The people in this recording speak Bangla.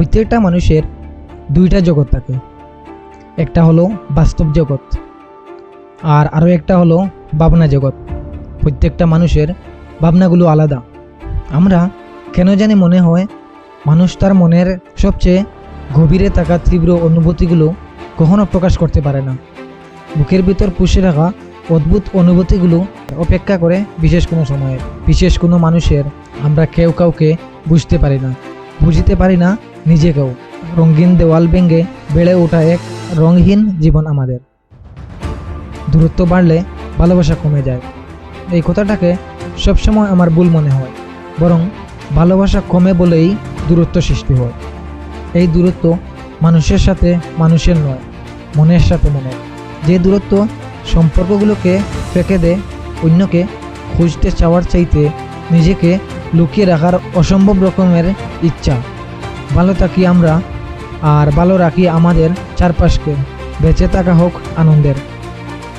প্রত্যেকটা মানুষের দুইটা জগৎ থাকে। একটা হলো বাস্তব জগৎ, আর আরও একটা হলো ভাবনা জগৎ। প্রত্যেকটা মানুষের ভাবনাগুলো আলাদা। আমরা কেন জানি মনে হয় মানুষ তার মনের সবচেয়ে গভীরে থাকা তীব্র অনুভূতিগুলো কখনো প্রকাশ করতে পারে না। বুকের ভিতর পুষে রাখা অদ্ভুত অনুভূতিগুলো অপেক্ষা করে বিশেষ কোনো সময়ে। বিশেষ কোনো মানুষের আমরা কেউ কাউকে বুঝতে পারি না। বুঝতে পারি না নিজেকেও। রঙিন দেওয়াল ভেঙে বেড়ে ওঠা এক রঙহীন জীবন আমাদের। দূরত্ব বাড়লে ভালোবাসা কমে যায়। এই কথাটাকে সবসময় আমার ভুল মনে হয়, বরং ভালোবাসা কমে বলেই দূরত্ব সৃষ্টি হয়। এই দূরত্ব মানুষের সাথে মানুষের নয়, মনের সাথে মনের। যে দূরত্ব সম্পর্কগুলোকে ফেঁকে দেয়, অন্যকে খুঁজতে চাওয়ার চাইতে নিজেকে লুকিয়ে রাখার অসম্ভব রকমের ইচ্ছা। ভালো থাকি আমরা, আর ভালো রাখি আমাদের চারপাশকে। বেঁচে থাকা হোক আনন্দের।